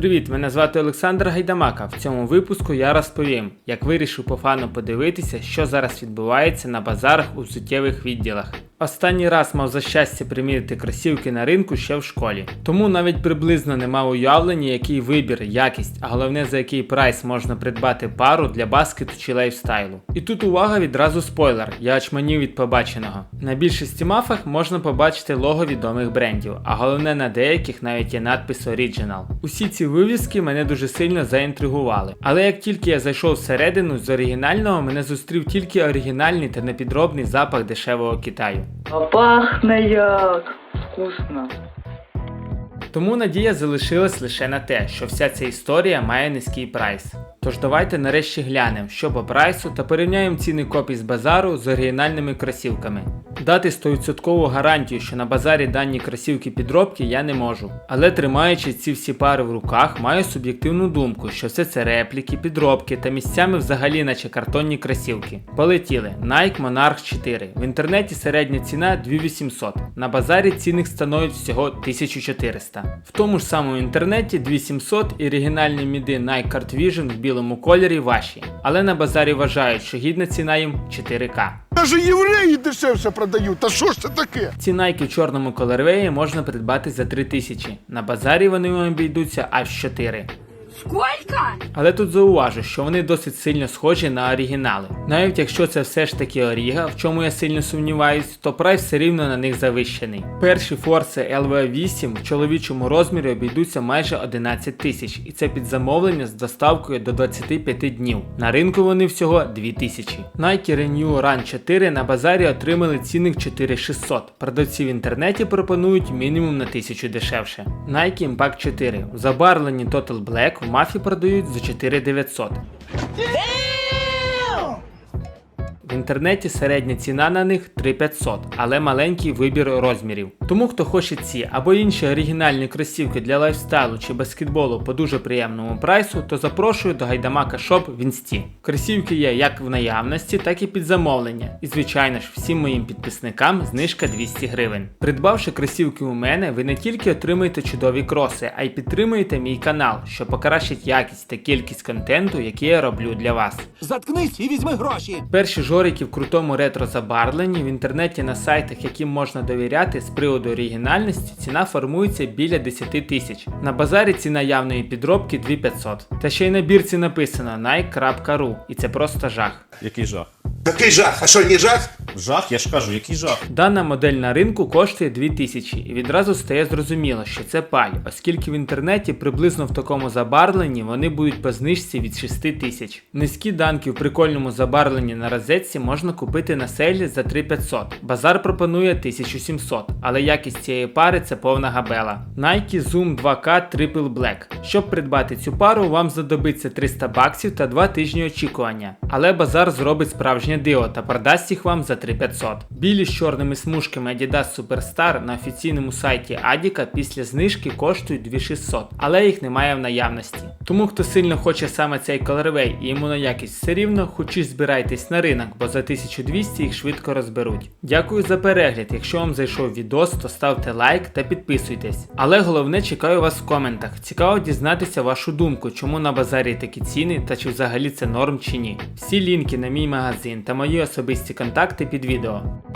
Привіт, мене звати Олександр Гайдамака. В цьому випуску я розповім, як вирішив по фану подивитися, що зараз відбувається на базарах у суттєвих відділах. Останній раз мав за щастя примірити кросівки на ринку ще в школі. Тому навіть приблизно не мав уявлення, який вибір, якість, а головне за який прайс можна придбати пару для баскету чи лайфстайлу. І тут увага відразу спойлер, я очманів від побаченого. На більшості мафах можна побачити лого відомих брендів, а головне на деяких навіть є надпис Original. Усі ці вивіски мене дуже сильно заінтригували. Але як тільки я зайшов всередину з оригінального, мене зустрів тільки оригінальний та непідробний запах дешевого Китаю. А пахне як вкусно. Тому надія залишилась лише на те, що вся ця історія має низький прайс. Тож давайте нарешті глянемо, що по прайсу та порівняємо ціни копій з базару з оригінальними кросівками. Дати 100% гарантію, що на базарі дані кросівки підробки я не можу. Але тримаючи ці всі пари в руках, маю суб'єктивну думку, що все це репліки, підробки та місцями взагалі наче картонні кросівки. Полетіли Nike Monarch 4. В інтернеті середня ціна 2800. На базарі цінник становить всього 1400. В тому ж самому інтернеті 2700 і оригінальні міди Nike Card Vision в білому кольорі ваші. Але на базарі вважають, що гідна ціна їм 4К. Даже євреї дешевше продають. Та що ж це таке? Ці найки в чорному колорвеї можна придбати за 3000. На базарі вони обійдуться аж 4. Сколько? Але тут зауважу, що вони досить сильно схожі на оригінали. Навіть якщо це все ж таки Оріга, в чому я сильно сумніваюсь, то прайс все рівно на них завищений. Перші Force LV8 в чоловічому розмірі обійдуться майже 11 тисяч, і це під замовлення з доставкою до 25 днів. На ринку вони всього 2000. Nike Renew Run 4 на базарі отримали цінник 4600. Продавці в інтернеті пропонують мінімум на 1000 дешевше. Nike Impact 4 в забарвленні Total Black мафі продають за 4900. В інтернеті середня ціна на них 3500, але маленький вибір розмірів. Тому хто хоче ці або інші оригінальні кросівки для лайфстайлу чи баскетболу по дуже приємному прайсу, то запрошую до Гайдамака Шоп в інсті. Кросівки є як в наявності, так і під замовлення. І звичайно ж, всім моїм підписникам знижка 200 гривень. Придбавши кросівки у мене, ви не тільки отримаєте чудові кроси, а й підтримуєте мій канал, що покращить якість та кількість контенту, який я роблю для вас. Заткнись і візьми гроші. Перші жорики в крутому ретро забарвленні в інтернеті на сайтах, яким можна довіряти з приводу оригінальності, ціна формується біля 10 тисяч. На базарі ціна явної підробки 2500. Та ще й на бірці написано nike.ru і це просто жах. Який жах? Такий жах, а що не жах? Жах, я ж кажу, який жах. Дана модель на ринку коштує 2000 і відразу стає зрозуміло, що це паль, оскільки в інтернеті приблизно в такому забарвленні вони будуть по знижці від 6000. Низькі данки в прикольному забарвленні на розетці можна купити на селі за 3500. Базар пропонує 1700, але якість цієї пари це повна габела. Nike Zoom 2K Triple Black. Щоб придбати цю пару, вам знадобиться 300 баксів та 2 тижні очікування. Але базар зробить справжнє диво та продасть їх вам за 3500. Білі з чорними смужками Adidas Superstar на офіційному сайті Адіка після знижки коштують 2600, але їх немає в наявності. Тому хто сильно хоче саме цей колорвей і йому на якість все рівно, хоч і збирайтесь на ринок, бо за 1200 їх швидко розберуть. Дякую за перегляд. Якщо вам зайшов відос, то ставте лайк та підписуйтесь. Але головне чекаю вас в коментах. Цікаво дізнатися вашу думку, чому на базарі такі ціни та чи взагалі це норм чи ні. Всі лінки на мій магазин та мої особисті контакти під відео.